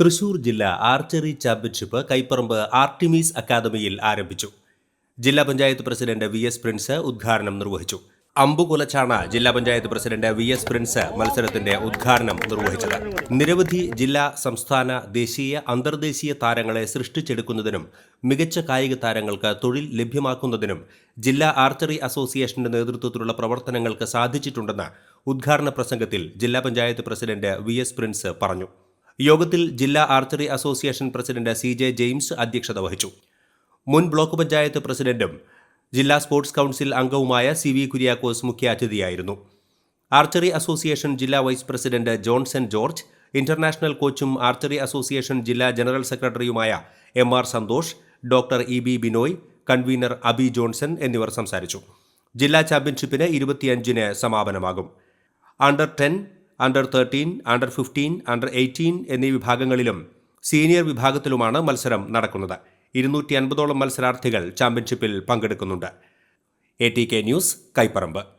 തൃശൂർ ജില്ലാ archery championship Kaiparambu ആർട്ടിമീസ് അക്കാദമിയിൽ ആരംഭിച്ചു. ജില്ലാ panchayat president V S Prince ഉദ്ഘാടനം നിർവഹിച്ചു. അമ്പുകുലച്ചാണ് ജില്ലാ panchayat president V S Prince മത്സരത്തിന്റെ ഉദ്ഘാടനം നിർവഹിച്ചത്. നിരവധി ജില്ലാ സംസ്ഥാന ദേശീയ അന്തർദേശീയ താരങ്ങളെ സൃഷ്ടിച്ചെടുക്കുന്നതിനും മികച്ച കായിക താരങ്ങൾക്ക് തൊഴിൽ ലഭ്യമാക്കുന്നതിനും ജില്ലാ ആർച്ചറി അസോസിയേഷന്റെ നേതൃത്വത്തിലുള്ള പ്രവർത്തനങ്ങൾക്ക് സാധിച്ചിട്ടുണ്ടെന്ന് ഉദ്ഘാടന പ്രസംഗത്തിൽ ജില്ലാ panchayat president V S Prince പറഞ്ഞു. യോഗത്തിൽ ജില്ലാ archery association president C J James അധ്യക്ഷത വഹിച്ചു. മുൻ ബ്ലോക്ക് പഞ്ചായത്ത് പ്രസിഡന്റും ജില്ലാ സ്പോർട്സ് കൗൺസിൽ അംഗവുമായ സി വി കുര്യാക്കോസ് മുഖ്യാതിഥിയായിരുന്നു. ആർച്ചറി അസോസിയേഷൻ ജില്ലാ vice president Johnson George international കോച്ചും archery association ജില്ലാ ജനറൽ സെക്രട്ടറിയുമായ M R Santhosh doctor E B Binoy convener Abi Johnson എന്നിവർ സംസാരിച്ചു. ജില്ലാ ചാമ്പ്യൻഷിപ്പിന് ഇരുപത്തിയഞ്ചിന് സമാപനമാകും. Under ten under thirteen under fifteen under eighteen എന്നീ വിഭാഗങ്ങളിലും സീനിയർ വിഭാഗത്തിലുമാണ് മത്സരം നടക്കുന്നത്. ഇരുന്നൂറ്റി അൻപതോളം മത്സരാർത്ഥികൾ ചാമ്പ്യൻഷിപ്പിൽ പങ്കെടുക്കുന്നുണ്ട്. A T K news Kaiparambu.